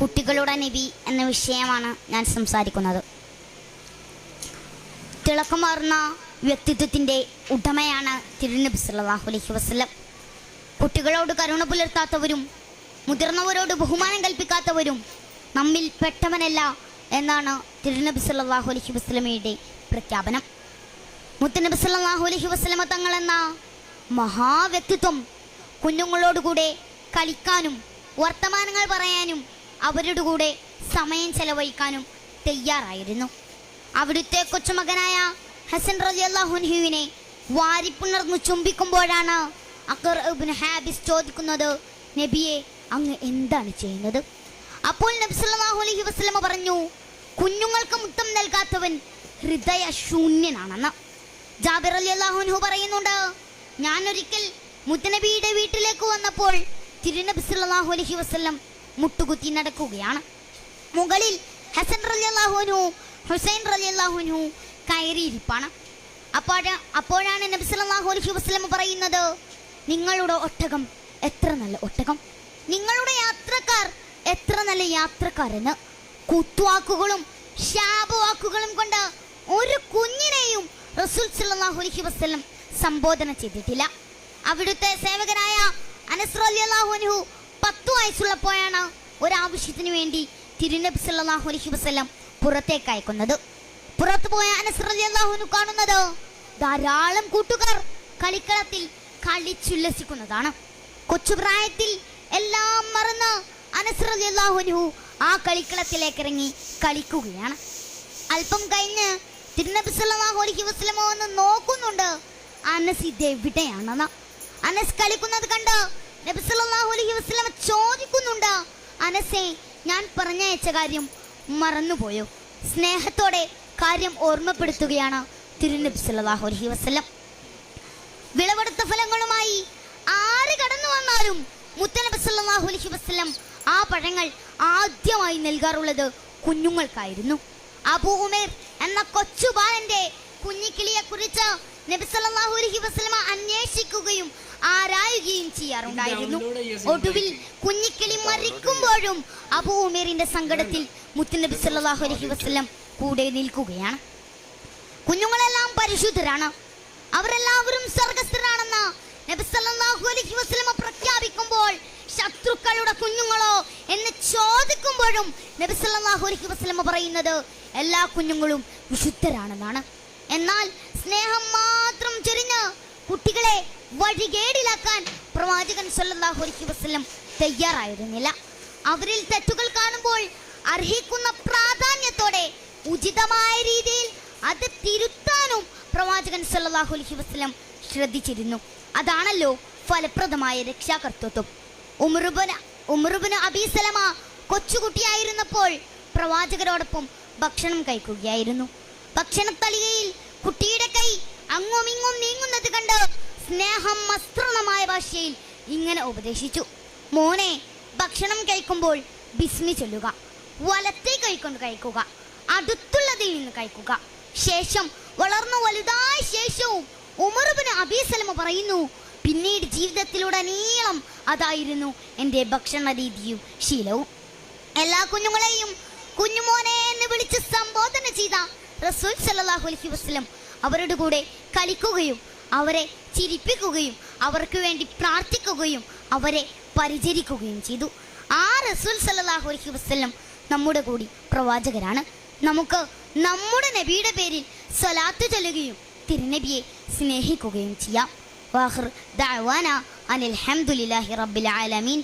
കുട്ടികളുടെ നബി എന്ന വിഷയമാണ് ഞാൻ സംസാരിക്കുന്നത്. തിളക്കമാർന്ന വ്യക്തിത്വത്തിന്റെ ഉടമയാണ് തിരുനബി സല്ലാഹു അലൈഹി വസ്ലം കുട്ടികളോട് കരുണ പുലർത്താത്തവരും മുതിർന്നവരോട് ബഹുമാനം കൽപ്പിക്കാത്തവരും നമ്മിൽ പെട്ടവനല്ല എന്നാണ് തിരുനബി സല്ലാഹു അലഹി വസ്ലമയുടെ പ്രഖ്യാപനം. മുത്തനബി സല്ലാഹു അലഹി വസ്ലമ തങ്ങൾ എന്ന മഹാവ്യക്തിത്വം കുഞ്ഞുങ്ങളോടുകൂടെ കളിക്കാനും വർത്തമാനങ്ങൾ പറയാനും അവരുടെ കൂടെ സമയം ചെലവഴിക്കാനും തയ്യാറായിരുന്നു. അവിടുത്തെ കൊച്ചുമകനായ ഹസൻ റളിയല്ലാഹുൻഹുവിനെ വാരിപ്പുണർന്നു ചുംബിക്കുമ്പോഴാണ് അക്കർ ഇബ്നു ഹാബിസ് ചോദിക്കുന്നത് നബിയെ അങ്ങ് എന്താണ് ചെയ്യുന്നത്? അപ്പോൾ നബി സല്ലല്ലാഹു അലൈഹി പറഞ്ഞു കുഞ്ഞുങ്ങൾക്ക് മുത്തം നൽകാത്തവൻ ഹൃദയ ശൂന്യനാണെന്ന് ജാബിർ അലി അള്ളാഹുൻഹു പറയുന്നുണ്ട് ഞാൻ ഒരിക്കൽ മുത്തനബിയുടെ വീട്ടിലേക്ക് വന്നപ്പോൾ തിരുനബി സല്ലല്ലാഹു അലൈഹി വസല്ലം മുട്ടുകുത്തി നടക്കുകയാണ്. മുകളിൽ ഹസൻ റലിയല്ലാഹുനു ഹുസൈൻ റലിയല്ലാഹുനു കയറിയിരിപ്പാണ്. അപ്പോൾ അപ്പോഴാണ് നബി സല്ലല്ലാഹു അലൈഹി വസല്ലം പറയുന്നത് നിങ്ങളുടെ ഒട്ടകം എത്ര നല്ല ഒട്ടകം? നിങ്ങളുടെ യാത്രക്കാർ എത്ര നല്ല യാത്രക്കാരെന്ന്? കുത്തുവാക്കുകളും ശാപവാക്കുകളും കൊണ്ട് ഒരു കുഞ്ഞിനെയും റസൂൽ സല്ലല്ലാഹു അലൈഹി വസല്ലം സംബോധന ചെയ്തിട്ടില്ല. അവിടുത്തെ സേവകനായ അനസ് റളിയല്ലാഹു അൻഹു പത്തു വയസ്സുള്ളപ്പോഴാണ് ഒരാവശ്യത്തിന് വേണ്ടി തിരുനബി സല്ലാഹു അലഹി വസ്ലം പുറത്തേക്ക് അയക്കുന്നത്. പുറത്തു പോയ അനസ് റളിയല്ലാഹു കാണുന്നത് ധാരാളം കൂട്ടുകാർ കളിക്കളത്തിൽ കളിച്ചുല്ലസിക്കുന്നതാണ് കൊച്ചുപ്രായത്തിൽ എല്ലാം മറന്ന് അനസ് റളിയല്ലാഹു ആ കളിക്കളത്തിലേക്ക് ഇറങ്ങി കളിക്കുകയാണ്. അല്പം കഴിഞ്ഞ് തിരുനബി സല്ലാഹു അലഹി വസ്ലമോ ഒന്ന് നോക്കുന്നുണ്ട്. അനസ് ഇത് എവിടെയാണെന്ന് അനസ് കളിക്കുന്നത് കണ്ട് നബി സല്ലല്ലാഹു അലൈഹി വസല്ലമ ചോദിക്കുന്നുണ്ട്? അനസേ ഞാൻ പറഞ്ഞയച്ച കാര്യം മറന്നുപോയോ? സ്നേഹത്തോടെ കാര്യം ഓർമ്മപ്പെടുത്തുകയാണ് തിരുനബി സല്ലല്ലാഹു അലൈഹി വസല്ലം. വിളവെടുത്ത ഫലങ്ങളുമായി ആര് കടന്നു വന്നാലും മുത്തനബി സല്ലല്ലാഹു അലൈഹി വസല്ലം ആ പഴങ്ങൾ ആദ്യമായി നൽകാറുള്ളത് കുഞ്ഞുങ്ങൾക്കായിരുന്നു. അബു ഉമേർ എന്ന കൊച്ചു ബാലന്റെ കുഞ്ഞിക്കിളിയെ കുറിച്ച് നബി സല്ലല്ലാഹു അലൈഹി വസല്ലമ അന്വേഷിക്കുകയും ആരായുകയും ചെയ്യാറുണ്ടായിരുന്നു. ഒടുവിൽ കുഞ്ഞിക്കിളി മരിക്കുമ്പോഴും അബു ഉമേറിന്റെ സങ്കടത്തിൽ മുത്തുനബി സല്ലാഹു അലഹി വസ്ലം കൂടെ നിൽക്കുകയാണ്. കുഞ്ഞുങ്ങളെല്ലാം പരിശുദ്ധരാണ്. അവരെല്ലാവരും സ്വർഗസ്ഥരാണെന്ന് നബി സല്ലല്ലാഹു അലൈഹി വസല്ലമ പ്രഖ്യാപിക്കുമ്പോൾ ശത്രുക്കളുടെ കുഞ്ഞുങ്ങളോ എന്ന് ചോദിക്കുമ്പോഴും നബി സല്ലല്ലാഹു അലൈഹി വസ്ലമ പറയുന്നത് എല്ലാ കുഞ്ഞുങ്ങളും വിശുദ്ധരാണെന്നാണ്. എന്നാൽ സ്നേഹം മാത്രം ചൊരിഞ്ഞ് കുട്ടികളെ വഴികേടിലാക്കാൻ പ്രവാചകൻ സല്ലല്ലാഹു അലൈഹി വസല്ലം തയ്യാറായിരുന്നില്ല. അവരിൽ തെറ്റുകൾ കാണുമ്പോൾ അർഹിക്കുന്ന പ്രാധാന്യത്തോടെ ഉചിതമായ രീതിയിൽ അത് തിരുത്താനും പ്രവാചകൻ സല്ലല്ലാഹു അലൈഹി വസല്ലം ശ്രദ്ധിച്ചിരുന്നു. അതാണല്ലോ ഫലപ്രദമായ രക്ഷാകർത്തൃത്വം ഉമറുബന ഉമറുബന് അബീസലമ കൊച്ചുകുട്ടിയായിരുന്നപ്പോൾ പ്രവാചകരോടൊപ്പം ഭക്ഷണം കഴിക്കുകയായിരുന്നു. ഭക്ഷണത്തളികയിൽ കുട്ടിയുടെ കൈ അങ്ങും ഇങ്ങും നീങ്ങുന്നത് കണ്ട് സ്നേഹം മസ്തൃണമായ ഭാഷയിൽ ഇങ്ങനെ ഉപദേശിച്ചു. മോനെ ഭക്ഷണം കഴിക്കുമ്പോൾ ബിസ്മി ചൊല്ലുക. വലത്തെ കൈക്കൊണ്ട് കഴിക്കുക. അടുത്തുള്ളതിൽ നിന്ന് കഴിക്കുക. ശേഷം വളർന്ന വലുതായ ശേഷവും ഉമറുബിന് അബീസലമ പറയുന്നു പിന്നീട് ജീവിതത്തിലുടനീളം അതായിരുന്നു എന്റെ ഭക്ഷണ രീതിയും ശീലവും. എല്ലാ കുഞ്ഞുങ്ങളെയും കുഞ്ഞുമോനെ എന്ന് വിളിച്ച് സംബോധന ചെയ്ത റസൂൽ സല്ലല്ലാഹു അലഹി വസ്ലം അവരുടെ കൂടെ കളിക്കുകയും അവരെ ചിരിപ്പിക്കുകയും അവർക്ക് വേണ്ടി പ്രാർത്ഥിക്കുകയും അവരെ പരിചരിക്കുകയും ചെയ്തു. ആ റസൂൽ സല്ലല്ലാഹു അലഹി വസ്ലം നമ്മുടെ കൂടി പ്രവാചകരാണ്. നമുക്ക് നമ്മുടെ നബിയുടെ പേരിൽ സ്വലാത്ത് ചൊല്ലുകയും തിരുനബിയെ സ്നേഹിക്കുകയും ചെയ്യാം. വാഹിർ ദഅവാന അനിൽ ഹംദുലില്ലാഹി റബ്ബിൽ ആലമീൻ.